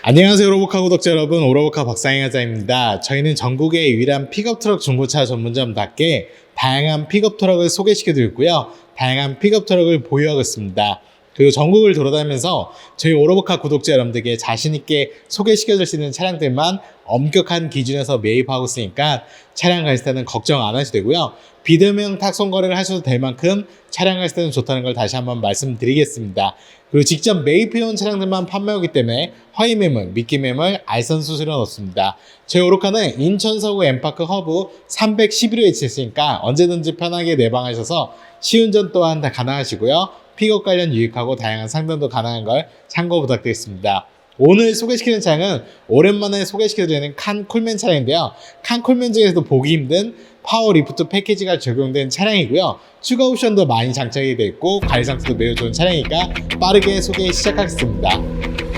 안녕하세요 오로보카 구독자 여러분. 오로보카 박상희하자입니다. 저희는 전국의 유일한 픽업트럭 중고차 전문점답게 다양한 픽업트럭을 소개시켜 드렸고요. 다양한 픽업트럭을 보유하고 있습니다 그리고 전국을 돌아다니면서 저희 오로보카 구독자 여러분들께 자신있게 소개시켜 줄 수 있는 차량들만 엄격한 기준에서 매입하고 있으니까 차량 갈 때는 걱정 안 하셔도 되고요 비대면 탁송 거래를 하셔도 될 만큼 차량 갈 때는 좋다는 걸 다시 한번 말씀드리겠습니다 그리고 직접 매입해온 차량들만 판매하기 때문에 허위 매물, 미끼 매물, 알선 수수료 넣습니다. 저희 오로카는 인천 서구 엠파크 허브 311호에 위치했으니까 언제든지 편하게 내방하셔서 시운전 또한 다 가능하시고요. 픽업 관련 유익하고 다양한 상담도 가능한 걸 참고 부탁드리겠습니다. 오늘 소개시키는 차량은 오랜만에 소개시켜드리는 칸 콜맨 차량인데요. 칸 콜맨 중에서도 보기 힘든 파워 리프트 패키지가 적용된 차량이고요. 추가 옵션도 많이 장착이 되어 있고 관리 상태도 매우 좋은 차량이니까 빠르게 소개 시작하겠습니다.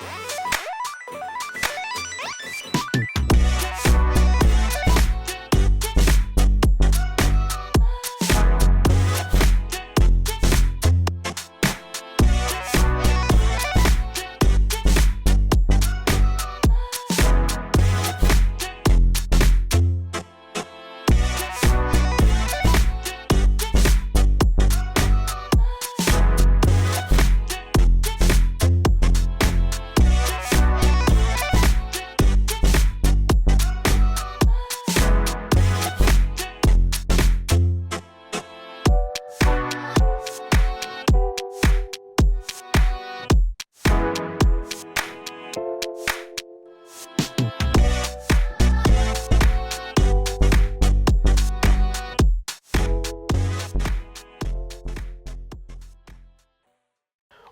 Bye.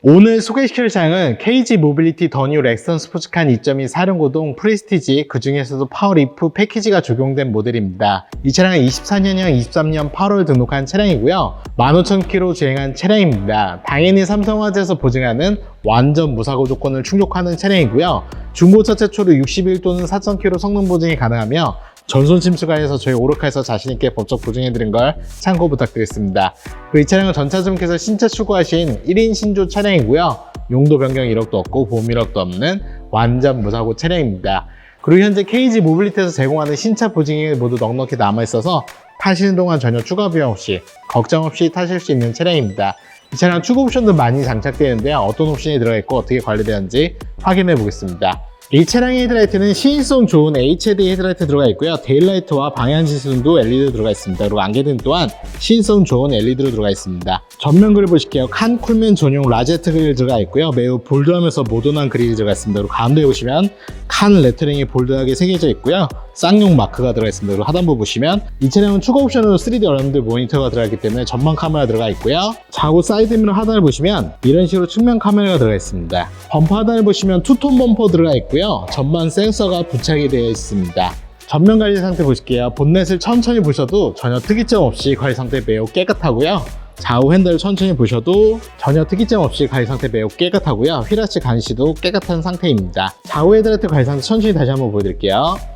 오늘 소개시킬 차량은 KG 모빌리티 더뉴 렉선 스포츠칸 2.2 사륜고동 프레스티지 그 중에서도 파워리프 패키지가 적용된 모델입니다. 이 차량은 24년형 23년 8월 등록한 차량이고요. 15,000km 주행한 차량입니다. 당연히 삼성화재에서 보증하는 완전 무사고 조건을 충족하는 차량이고요. 중고차 최초로 61 또는 4,000km 성능 보증이 가능하며 전손 침수가해서 저희 오르카에서 자신있게 법적 보증해드린 걸 참고 부탁드리겠습니다. 그리고 이 차량은 전차점께서 신차 추구하신 1인 신조 차량이고요. 용도 변경 이력도 없고 보험 이력도 없는 완전 무사고 차량입니다. 그리고 현재 KG 모빌리티에서 제공하는 신차 보증이 모두 넉넉히 남아있어서 타시는 동안 전혀 추가 비용 없이 걱정 없이 타실 수 있는 차량입니다. 이 차량 추가 옵션도 많이 장착되어 있는데요. 어떤 옵션이 들어가 있고 어떻게 관리되는지 확인해 보겠습니다. 이 차량의 헤드라이트는 시인성 좋은 HID 헤드라이트 들어가 있고요. 데일라이트와 방향 지수등도 LED 들어가 있습니다. 그리고 안개등 또한 시인성 좋은 LED로 들어가 있습니다. 전면 그릴 보실게요. 칸 쿨맨 전용 라제트 그릴 들어가 있고요. 매우 볼드하면서 모던한 그릴이 들어가 있습니다. 그리고 가운데 보시면 칸 레터링이 볼드하게 새겨져 있고요. 쌍용 마크가 들어가 있습니다. 그리고 하단부 보시면 이 차량은 추가 옵션으로 3D 어라운드 모니터가 들어가 있기 때문에 전방 카메라 들어가 있고요. 좌우 사이드 미러 하단을 보시면 이런 식으로 측면 카메라가 들어가 있습니다. 범퍼 하단을 보시면 투톤 범퍼 들어가 있고요. 전방 센서가 부착이 되어 있습니다. 전면 관리 상태 보실게요. 본넷을 천천히 보셔도 전혀 특이점 없이 관리 상태 매우 깨끗하고요. 좌우 핸들 천천히 보셔도 전혀 특이점 없이 관리 상태 매우 깨끗하고요. 휠아치 간시도 깨끗한 상태입니다. 좌우 헤드라이트 관리 상태 천천히 다시 한번 보여드릴게요.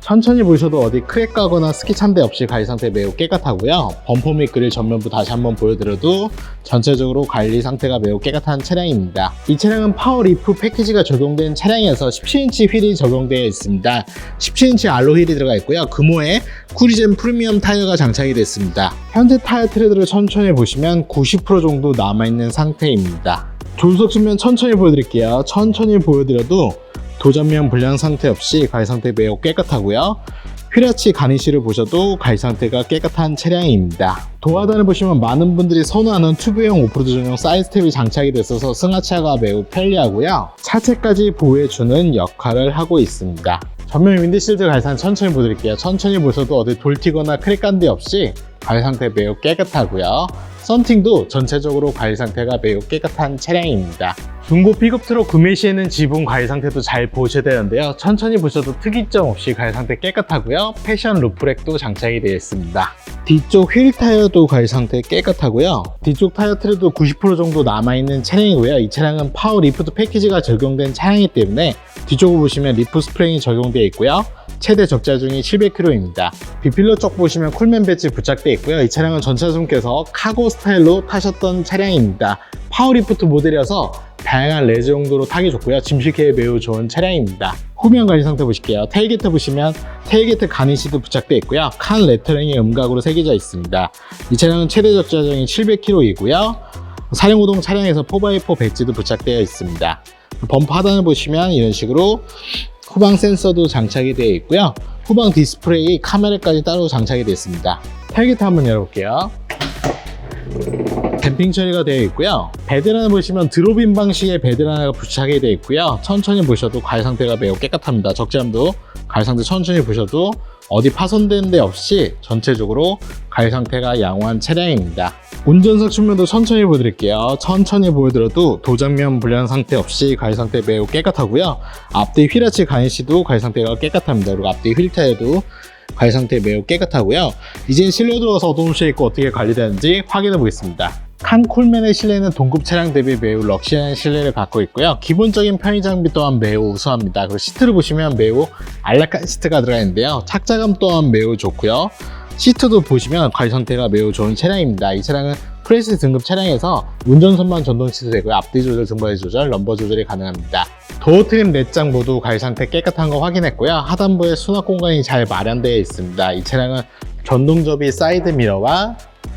천천히 보셔도 어디 크랙 가거나 스키 찬데 없이 관리 상태 매우 깨끗하고요. 범퍼 및 그릴 전면부 다시 한번 보여드려도 전체적으로 관리 상태가 매우 깨끗한 차량입니다. 이 차량은 파워 리프 패키지가 적용된 차량이어서 17인치 휠이 적용되어 있습니다. 17인치 알로 휠이 들어가 있고요. 금호에 쿠리젠 프리미엄 타이어가 장착이 됐습니다. 현재 타이어 트레드를 천천히 보시면 90% 정도 남아있는 상태입니다. 조수석 측면 천천히 보여드릴게요. 천천히 보여드려도 도전면 불량 상태 없이 가위 상태 매우 깨끗하고요. 휠아치 가니쉬를 보셔도 가위 상태가 깨끗한 차량입니다. 도하단을 보시면 많은 분들이 선호하는 튜브형 오프로드 전용 사이드 스텝이 장착이 됐어서 승하차가 매우 편리하고요. 차체까지 보호해주는 역할을 하고 있습니다. 전면 윈드실드 가이상 천천히 보여드릴게요. 천천히 보셔도 어디 돌 튀거나 크랙 간 데 없이 가위 상태 매우 깨끗하고요. 썬팅도 전체적으로 관리 상태가 매우 깨끗한 차량입니다. 중고 픽업트로 구매 시에는 지붕 관리 상태도 잘 보셔야 되는데요. 천천히 보셔도 특이점 없이 관리 상태 깨끗하고요. 패션 루프렉도 장착이 되어 있습니다. 뒤쪽 휠 타이어도 관리 상태 깨끗하고요. 뒤쪽 타이어 트레도 90% 정도 남아있는 차량이고요. 이 차량은 파워 리프트 패키지가 적용된 차량이기 때문에 뒤쪽을 보시면 리프 스프링이 적용되어 있고요. 최대 적자중이 700km입니다. 비필러 쪽 보시면 쿨맨 배지 부착되어 있고요. 이 차량은 전 차주분께서 카고 스타일로 타셨던 차량입니다. 파워 리프트 모델이어서 다양한 레저 용도로 타기 좋고요. 짐실기에 매우 좋은 차량입니다. 후면 관리 상태 보실게요. 테일게이트 보시면 테일게이트 가니시도 부착되어 있고요. 칸 레터링이 음각으로 새겨져 있습니다. 이 차량은 최대 적자중이 700km이고요. 사령우동 차량에서 4x4 배지도 부착되어 있습니다. 범퍼 하단을 보시면 이런 식으로 후방 센서도 장착이 되어 있고요. 후방 디스플레이 카메라까지 따로 장착이 되어 있습니다. 헬기트 한번 열어볼게요. 댐핑 처리가 되어 있고요. 베드란을 보시면 드롭인 방식의 베드란가 부착이 되어 있고요. 천천히 보셔도 가열 상태가 매우 깨끗합니다. 적재함도 가열 상태 천천히 보셔도 어디 파손된 데 없이 전체적으로 가열 상태가 양호한 차량입니다. 운전석 측면도 천천히 보여드릴게요. 천천히 보여드려도 도장면 불량 상태 없이 가열 상태 매우 깨끗하고요. 앞뒤 휠아치 가니시도 가열 상태가 깨끗합니다. 그리고 앞뒤 휠 타이어도 관리 상태 매우 깨끗하고요. 이제 실내 들어가서 어떤 옵션이 있고 어떻게 관리되는지 확인해 보겠습니다. 칸 콜맨의 실내는 동급 차량 대비 매우 럭셔리한 실내를 갖고 있고요. 기본적인 편의 장비 또한 매우 우수합니다. 그리고 시트를 보시면 매우 안락한 시트가 들어가 있는데요. 착자감 또한 매우 좋고요. 시트도 보시면 관리 상태가 매우 좋은 차량입니다. 이 차량은 프레스 등급 차량에서 운전선만 전동 시트 되고요. 앞뒤 조절, 등받이 조절, 럼버 조절이 가능합니다. 도어 트림 4장 모두 관리 상태 깨끗한 거 확인했고요. 하단부에 수납 공간이 잘 마련되어 있습니다. 이 차량은 전동 접이 사이드 미러와 어,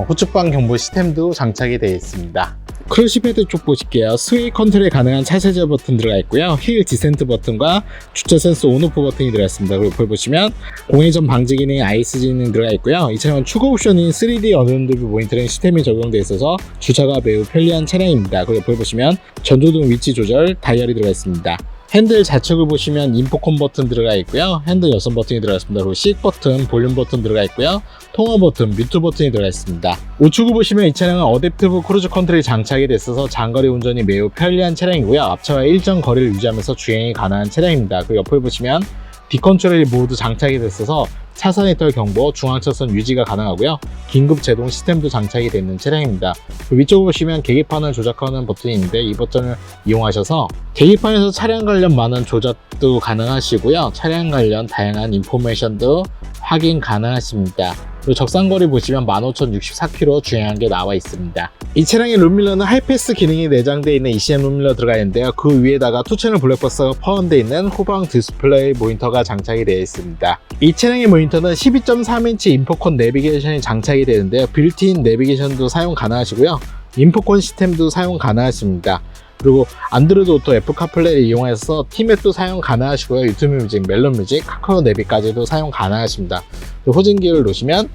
후측방 경보 시스템도 장착이 되어 있습니다. 크러쉬 패드 쪽 보실게요. 스웨이 컨트롤이 가능한 차세제 버튼 들어가 있고요. 힐 디센트 버튼과 주차 센서 온오프 버튼이 들어가 있습니다. 그리고 보시면 공회전 방지 기능, 아이스 기능 들어가 있고요. 이 차량은 추가 옵션인 3D 어드밴드 모니터링 시스템이 적용되어 있어서 주차가 매우 편리한 차량입니다. 그리고 보시면 전조등 위치 조절 다이얼이 들어가 있습니다. 핸들 좌측을 보시면 인포콘 버튼 들어가 있고요. 핸들 여섯 버튼이 들어가 있습니다. 그리고 식 버튼, 볼륨 버튼 들어가 있고요. 통화 버튼, 뮤트 버튼이 들어가 있습니다. 우측을 보시면 이 차량은 어댑티브 크루즈 컨트롤이 장착이 됐어서 장거리 운전이 매우 편리한 차량이고요. 앞차와 일정 거리를 유지하면서 주행이 가능한 차량입니다. 그리고 옆을 보시면 디컨트롤이 모두 장착이 됐어서 차선 이탈 경보, 중앙차선 유지가 가능하고요. 긴급 제동 시스템도 장착이 되어 있는 차량입니다. 그 위쪽을 보시면 계기판을 조작하는 버튼이 있는데 이 버튼을 이용하셔서 계기판에서 차량 관련 많은 조작도 가능하시고요. 차량 관련 다양한 인포메이션도 확인 가능하십니다. 그리고 적상거리 보시면 15,064km 주행한 게 나와 있습니다. 이 차량의 룸밀러는 하이패스 기능이 내장되어 있는 ECM 룸밀러 들어가 있는데요. 그 위에다가 투채널 블랙박스가 포함되어 있는 후방 디스플레이 모니터가 장착이 되어 있습니다. 이 차량의 모니터는 12.3인치 인포콘 내비게이션이 장착이 되는데요. 빌트인 내비게이션도 사용 가능하시고요. 인포콘 시스템도 사용 가능하십니다. 그리고 안드로이드 오토 애플 카플레이를 이용해서 티맵도 사용 가능하시고요. 유튜브 뮤직, 멜론 뮤직, 카카오 내비까지도 사용 가능하십니다. 그리고 호진 기를 놓으시면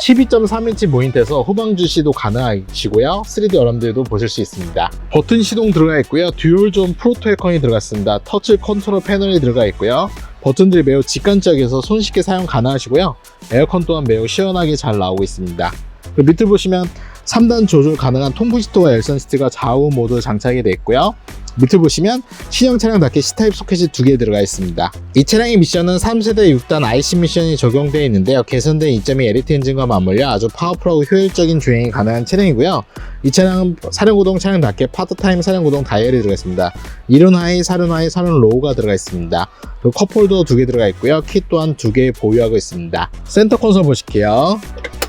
12.3인치 모니터에서 후방 주시도 가능하시고요. 3D 어람들도 보실 수 있습니다. 버튼 시동 들어가 있고요. 듀얼 존 프로토 에컨이 들어갔습니다. 터치 컨트롤 패널이 들어가 있고요. 버튼들이 매우 직관적이어서 손쉽게 사용 가능하시고요. 에어컨 또한 매우 시원하게 잘 나오고 있습니다. 그리고 밑을 보시면 3단 조절 가능한 통부시트와 열선 시트가 좌우 모두 장착이 되어 있고요. 밑을 보시면 신형 차량답게 C타입 소켓이 두 개 들어가 있습니다. 이 차량의 미션은 3세대 6단 IC 미션이 적용되어 있는데요. 개선된 2.2 에리트 엔진과 맞물려 아주 파워풀하고 효율적인 주행이 가능한 차량이고요. 이 차량은 사륜구동 차량답게 파트타임 사륜구동 다이얼이 들어가 있습니다. 이륜 하이, 사륜 하이, 사륜 로우가 들어가 있습니다. 그리고 컵홀더 두 개 들어가 있고요. 키 또한 두 개 보유하고 있습니다. 센터 콘솔 보실게요.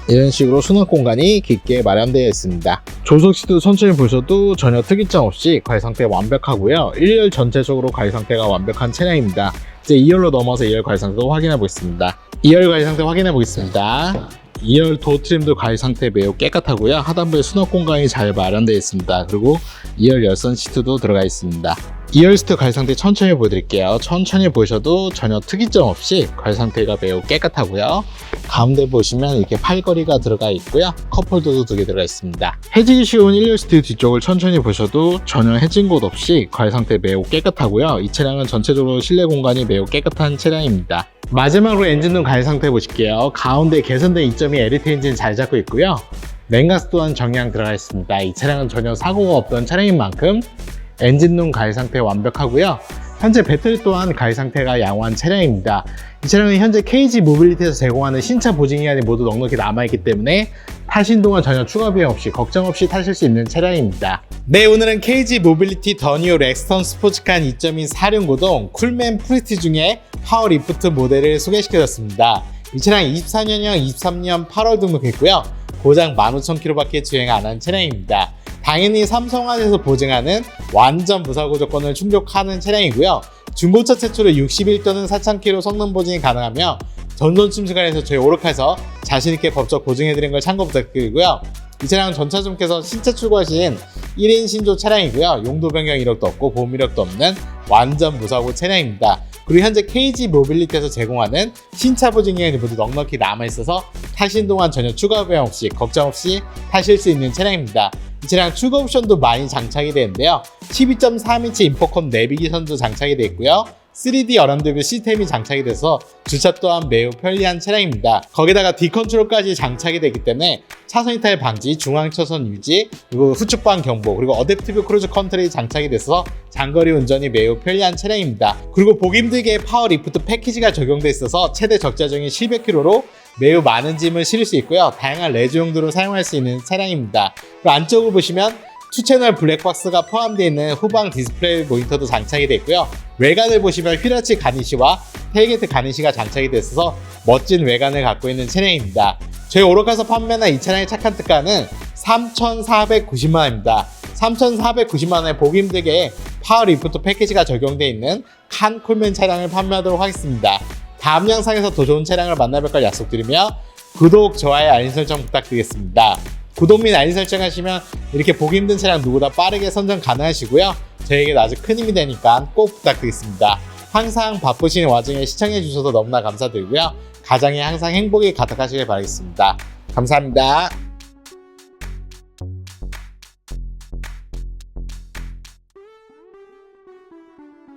이런 식으로 수납 공간이 깊게 마련되어 있습니다. 조석시도 천천히 보셔도 전혀 특이점 없이 관리 상태가 완벽하고요. 1열 전체적으로 관리 상태가 완벽한 차량입니다. 이제 2열로 넘어서 2열 관리 상태도 확인해 보겠습니다. 2열 관리 상태 확인해 보겠습니다. 2열 도어 트림도 관리 상태 매우 깨끗하고요. 하단부에 수납 공간이 잘 마련되어 있습니다. 그리고 2열 열선 시트도 들어가 있습니다. 2열 시트 관리 상태 천천히 보여드릴게요. 천천히 보셔도 전혀 특이점 없이 관리 상태가 매우 깨끗하고요. 가운데 보시면 이렇게 팔걸이가 들어가 있고요. 컵홀더도 두 개 들어가 있습니다. 해지기 쉬운 1열 시트 뒤쪽을 천천히 보셔도 전혀 해진 곳 없이 관리 상태 매우 깨끗하고요. 이 차량은 전체적으로 실내 공간이 매우 깨끗한 차량입니다. 마지막으로 엔진룸 관리 상태 보실게요. 가운데 개선된 2.2 에리트 엔진 잘 잡고 있고요. 냉각수 또한 정량 들어가 있습니다. 이 차량은 전혀 사고가 없던 차량인 만큼 엔진룸 가해 상태 완벽하고요. 현재 배터리 또한 가해 상태가 양호한 차량입니다. 이 차량은 현재 KG 모빌리티에서 제공하는 신차 보증 기간이 모두 넉넉히 남아있기 때문에 타신 동안 전혀 추가 비용 없이 걱정 없이 타실 수 있는 차량입니다. 네, 오늘은 KG 모빌리티 더뉴 렉스턴 스포츠칸 2.2 사륜고동 쿨맨 프리티 중에 파워 리프트 모델을 소개시켜드렸습니다. 이 차량 24년형 23년 8월 등록했고요. 고장 15,000km밖에 주행 안 한 차량입니다. 당연히 삼성화에서 보증하는 완전 무사고 조건을 충족하는 차량이고요. 중고차 최초로 61도는 4,000km 성능 보증이 가능하며 전손 시간에서 저희 오르카에서 자신있게 법적 보증해드린 걸 참고 부탁드리고요. 이 차량은 전차주께서 신차 출고하신 1인 신조 차량이고요. 용도 변경 이력도 없고 보험 이력도 없는 완전 무사고 차량입니다. 그리고 현재 KG 모빌리티에서 제공하는 신차 보증 기간이 모두 넉넉히 남아있어서 타신 동안 전혀 추가 비용 없이 걱정 없이 타실 수 있는 차량입니다. 이 차량 추가 옵션도 많이 장착이 되는데요. 12.3인치 인포컴 내비게이션도 장착이 되어 있고요. 3D 어라운드뷰 시스템이 장착이 돼서 주차 또한 매우 편리한 차량입니다. 거기다가 D 컨트롤까지 장착이 되기 때문에 차선 이탈 방지, 중앙 차선 유지, 그리고 후측방 경보, 그리고 어댑티브 크루즈 컨트롤이 장착이 돼서 장거리 운전이 매우 편리한 차량입니다. 그리고 보기 힘들게 파워 리프트 패키지가 적용돼 있어서 최대 적재정이 700kg로 매우 많은 짐을 실을 수 있고요. 다양한 레저 용도로 사용할 수 있는 차량입니다. 그리고 안쪽을 보시면 투채널 블랙박스가 포함되어 있는 후방 디스플레이 모니터도 장착이 되어 있고요. 외관을 보시면 휘러치 가니시와 테일게이트 가니시가 장착이 있어서 멋진 외관을 갖고 있는 차량입니다. 저희 오로카에서 판매한 이 차량의 착한 특가는 3,490만 원입니다. 3,490만 원에 보기 힘들게 파워 리프트 패키지가 적용되어 있는 칸 콜맨 차량을 판매하도록 하겠습니다. 다음 영상에서 더 좋은 차량을 만나뵐 걸 약속드리며 구독, 좋아요, 알림 설정 부탁드리겠습니다. 구독 및 알림 설정 하시면 이렇게 보기 힘든 차량 누구보다 빠르게 선정 가능하시고요. 저에게도 아주 큰 힘이 되니까 꼭 부탁드리겠습니다. 항상 바쁘신 와중에 시청해 주셔서 너무나 감사드리고요. 가정에 항상 행복이 가득하시길 바라겠습니다. 감사합니다.